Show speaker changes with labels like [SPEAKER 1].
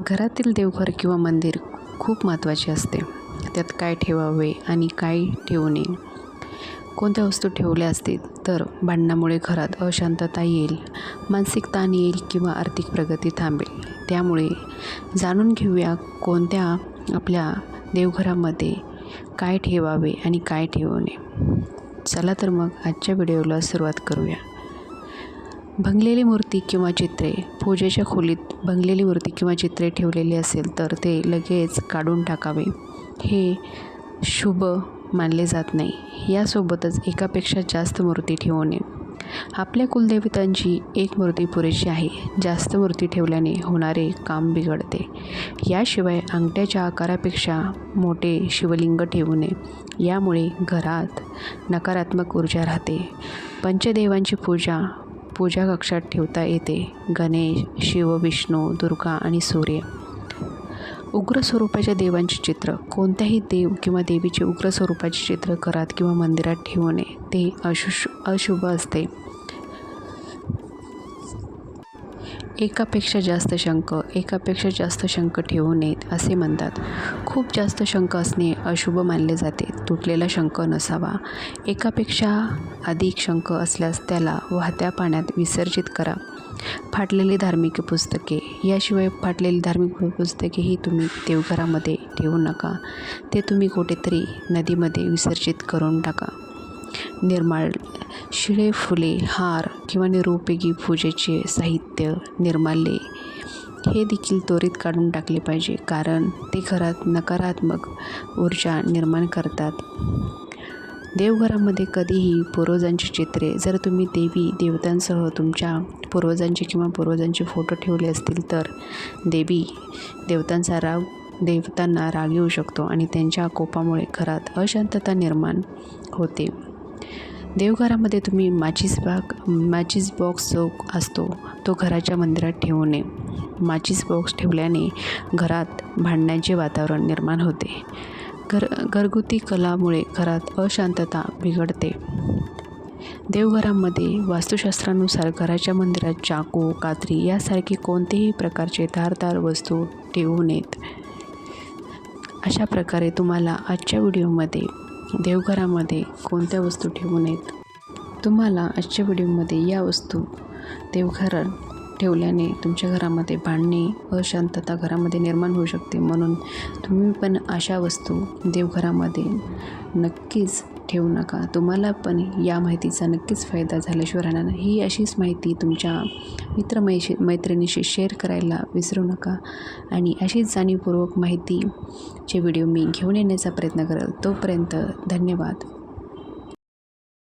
[SPEAKER 1] घरातील देवघर किंवा मंदिर खूप महत्त्वाचे असते. त्यात काय ठेवावे आणि काय ठेवू नये? कोणत्या वस्तू ठेवल्या असतील तर भांडणामुळे घरात अशांतता येईल मानसिक ताण येईल किंवा आर्थिक प्रगती थांबेल. त्यामुळे जाणून घेऊया कोणत्या आपल्या देवघरामध्ये काय ठेवावे आणि काय ठेवू नये. चला तर मग आजच्या व्हिडिओला सुरुवात करूया. भंगलेली मूर्ती किंवा चित्रे पूजेच्या खोलीत भंगलेली मूर्ती किंवा चित्रे ठेवलेली असेल तर ते लगेच काढून टाकावे. हे शुभ मानले जात नाही. यासोबतच एकापेक्षा जास्त मूर्ती ठेवू नये आपल्या कुलदेवतांची एक मूर्ती पुरेशी आहे. जास्त मूर्ती ठेवल्याने होणारे काम बिघडते. याशिवाय अंगठ्याच्या आकारापेक्षा मोठे शिवलिंग ठेवू नये यामुळे घरात नकारात्मक ऊर्जा राहते. पंचदेवांची पूजा पूजा कक्षात ठेवता येते. गणेश शिव विष्णू दुर्गा आणि सूर्य. उग्र स्वरूपाच्या देवांचे चित्र. कोणत्याही देव किंवा देवीचे उग्र स्वरूपाचे चित्र घरात किंवा मंदिरात ठेवू नये ते अशुश अशुभ असते. एकापेक्षा जास्त शंख एकापेक्षा जास्त शंख ठेवू नयेत असे म्हणतात. खूप जास्त शंख असणे अशुभ मानले जाते. तुटलेला शंख नसावा. एकापेक्षा अधिक शंख असल्यास त्याला वाहत्या पाण्यात विसर्जित करा. फाटलेली धार्मिक पुस्तके. याशिवाय फाटलेली धार्मिक पुस्तकेही तुम्ही देवघरामध्ये ठेवू नका. ते तुम्ही कुठेतरी नदीमध्ये विसर्जित करून टाका. निर्माळ शिळे फुले हार किंवा निरुपयोगी पूजेचे साहित्य निर्माल्ये हे देखील त्वरित काढून टाकले पाहिजे कारण ते घरात नकारात्मक ऊर्जा निर्माण करतात. देवघरामध्ये कधीही पूर्वजांची चित्रे जर तुम्ही देवी देवतांसह तुमच्या पूर्वजांचे किंवा पूर्वजांचे फोटो ठेवले असतील तर देवी देवतांचा राग देवतांना राग येऊ शकतो आणि त्यांच्या कोपामुळे घरात अशांतता निर्माण होते. देवघरामध्ये तुम्ही माचीस बाग माचीस बॉक्स जो असतो तो घराच्या मंदिरात ठेवू नये. माचीस बॉक्स ठेवल्याने घरात भांडण्याचे वातावरण निर्माण होते. घर घरगुती कलामुळे घरात अशांतता बिघडते. देवघरामध्ये वास्तुशास्त्रानुसार घराच्या मंदिरात चाकू कात्री यासारखी कोणतेही प्रकारचे धारदार वस्तू ठेवू नयेत. अशा प्रकारे तुम्हाला आजच्या व्हिडिओमध्ये देवघरामध्ये कोणत्या वस्तू ठेवू नयेत? तुम्हाला आजच्या व्हिडिओमध्ये या वस्तू देवघरात ठेवल्याने तुमच्या घरामध्ये भांडणे अशांतता घरामध्ये निर्माण होऊ शकते. म्हणून तुम्ही पण अशा वस्तू देवघरामध्ये नक्कीच ठेवू नका. तुम्हाला पण या माहितीचा नक्कीच फायदा झाल्याशिवाय राहणार नाही ही अशीच माहिती तुमच्या मित्रमैशी मैत्रिणीशी शेअर करायला विसरू नका. आणि अशीच जाणीवपूर्वक माहितीचे व्हिडिओ मी घेऊन येण्याचा प्रयत्न करेल. तोपर्यंत धन्यवाद.